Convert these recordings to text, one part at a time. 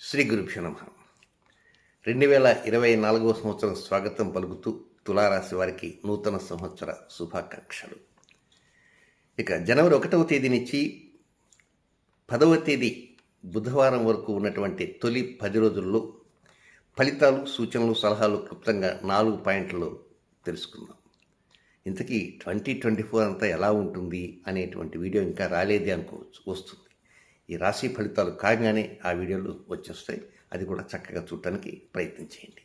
శ్రీ గురుభ్యో నమ. రెండు వేల ఇరవై నాలుగవ సంవత్సరం స్వాగతం పలుకుతూ తులారాశి వారికి నూతన సంవత్సర శుభాకాంక్షలు. ఇక జనవరి ఒకటవ తేదీ నుంచి పదవ తేదీ బుధవారం వరకు ఉన్నటువంటి తొలి పది రోజుల్లో ఫలితాలు సూచనలు సలహాలు క్లుప్తంగా నాలుగు పాయింట్లు తెలుసుకుందాం. ఇంతకీ ట్వంటీ ట్వంటీ ఫోర్ అంతా ఎలా ఉంటుంది అనేటువంటి వీడియో ఇంకా రాలేదే అనుకోవచ్చు వస్తుంది. ఈ రాశి ఫలితాలు కాగానే ఆ వీడియోలు వచ్చేస్తాయి. అది కూడా చక్కగా చూడటానికి ప్రయత్నం చేయండి.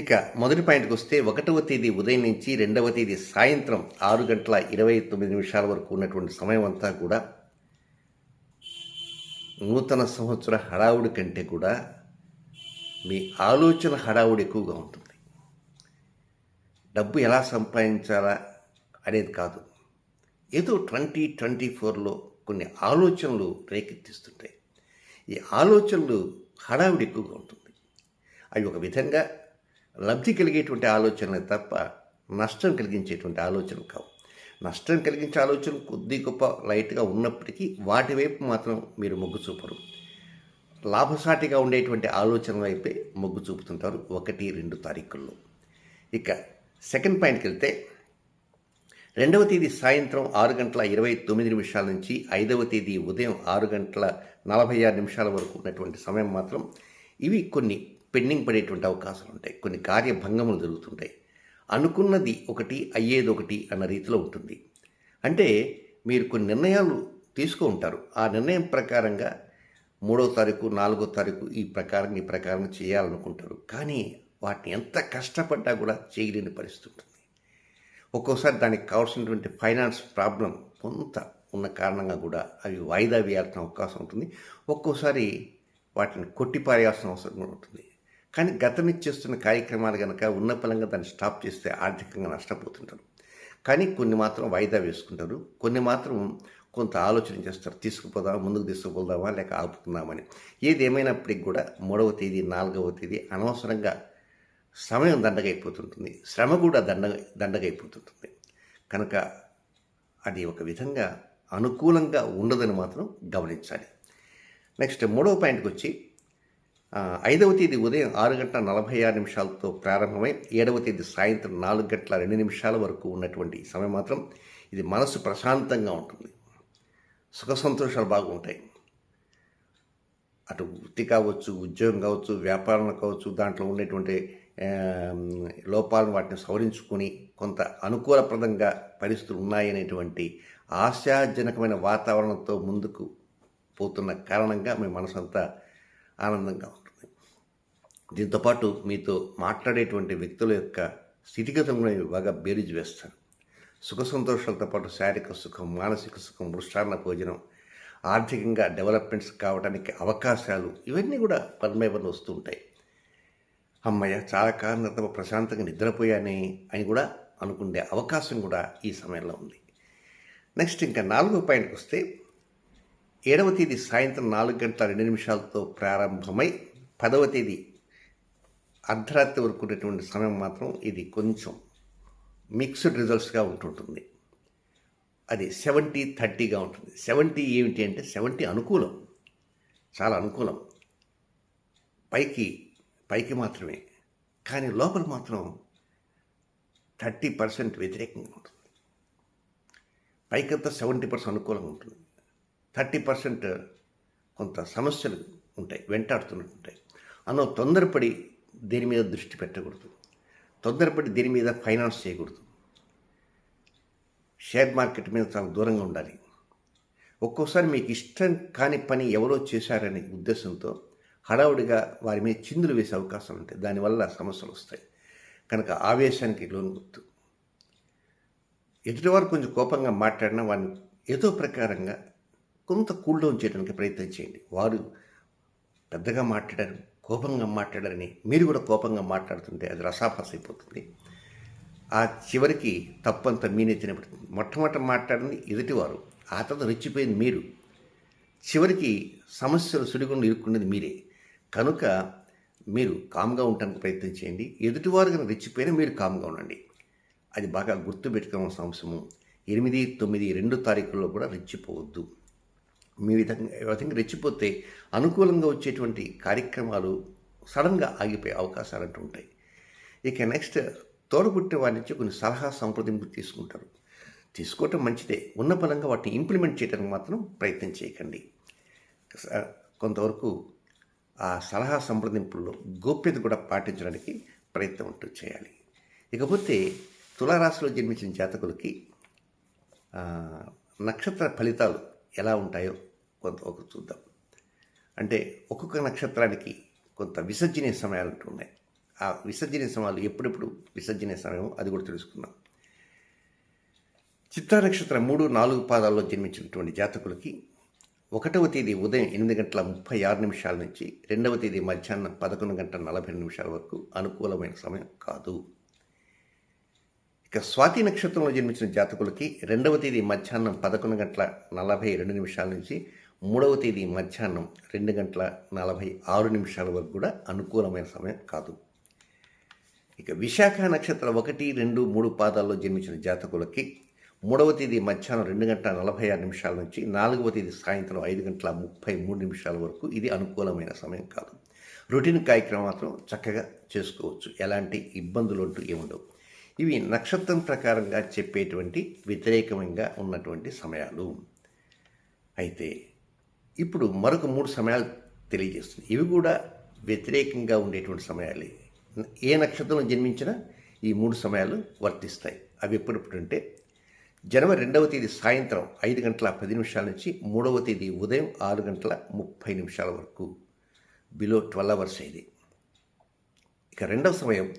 ఇక మొదటి పాయింట్కి వస్తే ఒకటవ తేదీ ఉదయం నుంచి రెండవ తేదీ సాయంత్రం ఆరు గంటల ఇరవై తొమ్మిది నిమిషాల వరకు ఉన్నటువంటి సమయం అంతా కూడా నూతన సంవత్సర హడావుడి కంటే కూడా మీ ఆలోచన హడావుడి ఎక్కువగా ఉంటుంది. డబ్బు ఎలా సంపాదించాలా అనేది కాదు. ఏదో ట్వంటీ ట్వంటీ ఫోర్లో కొన్ని ఆలోచనలు రేకెత్తిస్తుంటాయి. ఈ ఆలోచనలు హడావిడి ఎక్కువగా ఉంటుంది. అవి ఒక విధంగా లబ్ధి కలిగేటువంటి ఆలోచనలే తప్ప నష్టం కలిగించేటువంటి ఆలోచనలు కావు. నష్టం కలిగించే ఆలోచన కొద్ది గొప్ప లైట్గా ఉన్నప్పటికీ వాటి వైపు మాత్రం మీరు మొగ్గు చూపరు. లాభసాటిగా ఉండేటువంటి ఆలోచన వైపే మొగ్గు చూపుతుంటారు ఒకటి రెండు తారీఖుల్లో. ఇక సెకండ్ పాయింట్కి వెళ్తే రెండవ తేదీ సాయంత్రం ఆరు గంటల ఇరవై తొమ్మిది నిమిషాల నుంచి ఐదవ తేదీ ఉదయం ఆరు గంటల నలభై ఆరు నిమిషాల వరకు ఉన్నటువంటి సమయం మాత్రం ఇవి కొన్ని పెండింగ్ పడేటువంటి అవకాశాలు ఉంటాయి. కొన్ని కార్యభంగములు జరుగుతుంటాయి. అనుకున్నది ఒకటి అయ్యేది ఒకటి అన్న రీతిలో ఉంటుంది. అంటే మీరు కొన్ని నిర్ణయాలు తీసుకో ఉంటారు. ఆ నిర్ణయం ప్రకారంగా మూడో తారీఖు నాలుగో తారీఖు ఈ ప్రకారం ఈ ప్రకారం చేయాలనుకుంటారు. కానీ వాటిని ఎంత కష్టపడ్డా కూడా చేయలేని పరిస్థితి ఉంటుంది. ఒక్కోసారి దానికి కావాల్సినటువంటి ఫైనాన్స్ ప్రాబ్లం కొంత ఉన్న కారణంగా కూడా అవి వాయిదా వేయాల్సిన అవకాశం ఉంటుంది. ఒక్కోసారి వాటిని కొట్టిపారేయాల్సిన అవసరం కూడా ఉంటుంది. కానీ గతం ఇచ్చేస్తున్న కార్యక్రమాలు కనుక ఉన్న పలంగా దాన్ని స్టాప్ చేస్తే ఆర్థికంగా నష్టపోతుంటారు. కానీ కొన్ని మాత్రం వాయిదా వేసుకుంటారు. కొన్ని మాత్రం కొంత ఆలోచన చేస్తారు. తీసుకుపోదామా ముందుకు తీసుకుపోదామా లేక ఆపుకుందామని ఏది ఏమైనప్పటికీ కూడా మూడవ తేదీ నాలుగవ తేదీ అనవసరంగా సమయం దండగైపోతుంటుంది. శ్రమ కూడా దండ దండగైపోతుంటుంది. కనుక అది ఒక విధంగా అనుకూలంగా ఉండదని మాత్రం గమనించాలి. నెక్స్ట్ మూడవ పాయింట్కి వచ్చి ఐదవ తేదీ ఉదయం ఆరు గంటల నలభై ఆరు నిమిషాలతో ప్రారంభమై ఏడవ తేదీ సాయంత్రం నాలుగు గంటల రెండు నిమిషాల వరకు ఉన్నటువంటి సమయం మాత్రం ఇది మనసు ప్రశాంతంగా ఉంటుంది. సుఖ సంతోషాలు బాగుంటాయి అటు వృత్తి కావచ్చు ఉద్యోగం కావచ్చు వ్యాపారం కావచ్చు దాంట్లో ఉండేటువంటి లోపాలను వాటిని సవరించుకొని కొంత అనుకూలప్రదంగా పరిస్థితులు ఉన్నాయనేటువంటి ఆశాజనకమైన వాతావరణంతో ముందుకు పోతున్న కారణంగా మీ మనసంతా ఆనందంగా ఉంటుంది. దీంతోపాటు మీతో మాట్లాడేటువంటి వ్యక్తుల యొక్క స్థితిగతులను బాగా బేరీజు వేస్తారు సుఖ సంతోషాలతో పాటు శారీరక సుఖం మానసిక సుఖం మృష్టాన్న భోజనం ఆర్థికంగా డెవలప్మెంట్స్ కావడానికి అవకాశాలు ఇవన్నీ కూడా పరమేవన్ వస్తుంటాయి అమ్మయ్య చాలా కాలం తర్వాత ప్రశాంతంగా నిద్రపోయానే అని కూడా అనుకునే అవకాశం కూడా ఈ సమయంలో ఉంది. నెక్స్ట్ ఇంకా నాలుగో పాయింట్కి వస్తే ఏడవ తేదీ సాయంత్రం నాలుగు గంటల రెండు నిమిషాలతో ప్రారంభమై పదవ తేదీ అర్ధరాత్రి వరకు ఉన్నటువంటి సమయం మాత్రం ఇది కొంచెం మిక్స్డ్ రిజల్ట్స్గా ఉంటుంటుంది. అది సెవెంటీ థర్టీగా ఉంటుంది. సెవెంటీ ఏమిటి అంటే సెవెంటీ అనుకూలం. చాలా అనుకూలం. పైకి పైకి మాత్రమే. కానీ లోపల మాత్రం థర్టీ పర్సెంట్ వ్యతిరేకంగా ఉంటుంది. పైకంతా సెవెంటీ పర్సెంట్ అనుకూలంగా ఉంటుంది. థర్టీ పర్సెంట్ కొంత సమస్యలు ఉంటాయి వెంటాడుతున్నట్టు ఉంటాయి. అన్నో తొందరపడి దేని మీద దృష్టి పెట్టకూడదు. తొందరపడి దీని మీద ఫైనాన్స్ చేయకూడదు. షేర్ మార్కెట్ మీద చాలా దూరంగా ఉండాలి. ఒక్కోసారి మీకు ఇష్టం కాని పని ఎవరో చేశారనే ఉద్దేశంతో హడావుడిగా వారి మీద చిందులు వేసే అవకాశాలు ఉంటాయి దానివల్ల సమస్యలు వస్తాయి. కనుక ఆవేశానికి లోనుగుతూ ఎదుటివారు కొంచెం కోపంగా మాట్లాడినా వారిని ఏదో ప్రకారంగా కొంత కూల్ డౌన్ చేయడానికి ప్రయత్నం చేయండి. వారు పెద్దగా మాట్లాడారు కోపంగా మాట్లాడారని మీరు కూడా కోపంగా మాట్లాడుతుంటే అది రసాభాస అయిపోతుంది ఆ చివరికి తప్పంతా మీనే తినబడుతుంది. మొట్టమొదట మాట్లాడింది ఎదుటివారు ఆ తర్వాత రెచ్చిపోయింది మీరు. చివరికి సమస్యలు సుడిగుండు ఇరుక్కునేది మీరే. కనుక మీరు కామ్గా ఉండడానికి ప్రయత్నం చేయండి. ఎదుటివారు కనుక రెచ్చిపోయినా మీరు కామ్గా ఉండండి. అది బాగా గుర్తుపెట్టుకోవాల్సిన అంశము. ఎనిమిది తొమ్మిది రెండు తారీఖుల్లో కూడా రెచ్చిపోవద్దు. మీ విధంగా విధంగా రెచ్చిపోతే అనుకూలంగా వచ్చేటువంటి కార్యక్రమాలు సడన్గా ఆగిపోయే అవకాశాలు అంటూ ఉంటాయి. ఇక నెక్స్ట్ తోడబుట్టిన వారి నుంచి కొన్ని సలహా సంప్రదింపులు తీసుకుంటారు. తీసుకోవటం మంచిదే. ఉన్న పరంగా వాటిని ఇంప్లిమెంట్ చేయడానికి మాత్రం ప్రయత్నం చేయకండి. స- కొంతవరకు ఆ సలహా సంప్రదింపుల్లో గోప్యత కూడా పాటించడానికి ప్రయత్నం ఉంటూ చేయాలి. ఇకపోతే తులారాశిలో జన్మించిన జాతకులకి నక్షత్ర ఫలితాలు ఎలా ఉంటాయో కొంత ఒక చూద్దాం. అంటే ఒక్కొక్క నక్షత్రానికి కొంత విసర్జనీయ సమయాలు అంటూ ఉన్నాయి. ఆ విసర్జనీయ సమయాలు ఎప్పుడెప్పుడు విసర్జనీయ సమయం అది కూడా తెలుసుకుందాం. చిత్ర నక్షత్రం మూడు నాలుగు పాదాల్లో జన్మించినటువంటి జాతకులకి ఒకటవ తేదీ ఉదయం ఎనిమిది గంటల ముప్పై ఆరు నిమిషాల నుంచి రెండవ తేదీ మధ్యాహ్నం పదకొండు గంటల నలభై నిమిషాల వరకు అనుకూలమైన సమయం కాదు. ఇక స్వాతి నక్షత్రంలో జన్మించిన జాతకులకి రెండవ తేదీ మధ్యాహ్నం పదకొండు గంటల నలభై రెండు నిమిషాల నుంచి మూడవ తేదీ మధ్యాహ్నం రెండు గంటల నలభై ఆరు నిమిషాల వరకు కూడా అనుకూలమైన సమయం కాదు. ఇక విశాఖ నక్షత్రం ఒకటి రెండు మూడు పాదాల్లో జన్మించిన జాతకులకి మూడవ తేదీ మధ్యాహ్నం రెండు గంటల నలభై ఆరు నిమిషాల నుంచి నాలుగవ తేదీ సాయంత్రం ఐదు గంటల ముప్పై మూడు నిమిషాల వరకు ఇది అనుకూలమైన సమయం కాదు. రొటీన్ కార్యక్రమం మాత్రం చక్కగా చేసుకోవచ్చు. ఎలాంటి ఇబ్బందులు అంటూ ఏముండవు ఇవి నక్షత్రం ప్రకారంగా చెప్పేటువంటి వ్యతిరేకంగా ఉన్నటువంటి సమయాలు. అయితే ఇప్పుడు మరొక మూడు సమయాలు తెలియజేస్తుంది. ఇవి కూడా వ్యతిరేకంగా ఉండేటువంటి సమయాలే. ఏ నక్షత్రంలో జన్మించినా ఈ మూడు సమయాలు వర్తిస్తాయి. అవి ఎప్పుడెప్పుడు అంటే జనవరి రెండవ తేదీ సాయంత్రం ఐదు గంటల పది నిమిషాల నుంచి మూడవ తేదీ ఉదయం ఆరు గంటల ముప్పై నిమిషాల వరకు. బిలో ట్వెల్వ్ అవర్స్ ఇది. ఇక రెండవ సమయం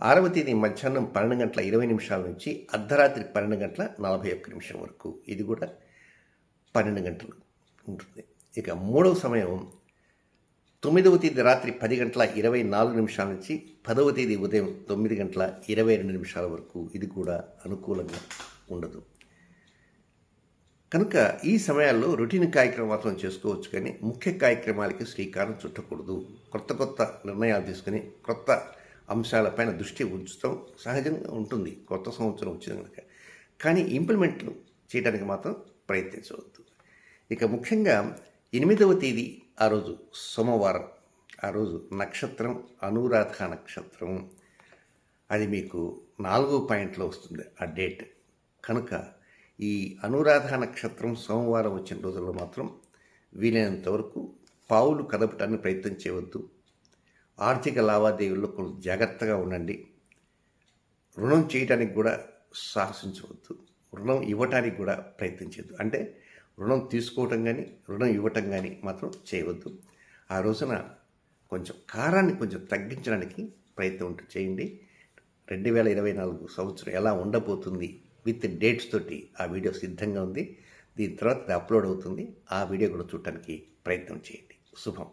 ఆరవ తేదీ మధ్యాహ్నం పన్నెండు గంటల ఇరవై నిమిషాల నుంచి అర్ధరాత్రి పన్నెండు గంటల నలభై ఒక్క నిమిషం వరకు. ఇది కూడా పన్నెండు గంటలు ఉంటుంది. ఇక మూడవ సమయం తొమ్మిదవ తేదీ రాత్రి పది గంటల ఇరవై నాలుగు నిమిషాల నుంచి పదవ తేదీ ఉదయం తొమ్మిది గంటల ఇరవై రెండు నిమిషాల వరకు. ఇది కూడా అనుకూలంగా ఉండదు. కనుక ఈ సమయాల్లో రొటీన్ కార్యక్రమం మాత్రం చేసుకోవచ్చు కానీ ముఖ్య కార్యక్రమాలకి శ్రీకారం చుట్టకూడదు. కొత్త కొత్త నిర్ణయాలు తీసుకుని కొత్త అంశాలపైన దృష్టి ఉంచుతాం. సహజంగా ఉంటుంది. కొత్త సంవత్సరం వచ్చింది కనుక. కానీ ఇంప్లిమెంట్లు చేయడానికి మాత్రం ప్రయత్నించవద్దు. ఇక ముఖ్యంగా ఎనిమిదవ తేదీ ఆ రోజు సోమవారం. ఆ రోజు నక్షత్రం అనురాధ నక్షత్రం. అది మీకు నాలుగో పాయింట్లో వస్తుంది. ఆ డేట్. కనుక ఈ అనురాధ నక్షత్రం సోమవారం వచ్చిన రోజుల్లో మాత్రం వీలైనంత వరకు పావులు కదపటాన్ని ప్రయత్నం చేయవద్దు. ఆర్థిక లావాదేవీల్లో కొంచెం జాగ్రత్తగా ఉండండి. రుణం చేయడానికి కూడా సాహసించవద్దు. రుణం ఇవ్వటానికి కూడా ప్రయత్నించవద్దు అంటే రుణం తీసుకోవటం కానీ రుణం ఇవ్వటం కానీ మాత్రం చేయవద్దు. ఆ రోజున కొంచెం కారాన్ని కొంచెం తగ్గించడానికి ప్రయత్నం చేయండి. రెండు వేల ఇరవై నాలుగు సంవత్సరం ఎలా ఉండబోతుంది విత్ డేట్స్ తోటి ఆ వీడియో సిద్ధంగా ఉంది. దీని తర్వాత అది అప్లోడ్ అవుతుంది. ఆ వీడియో కూడా చూడటానికి ప్రయత్నం చేయండి. శుభం.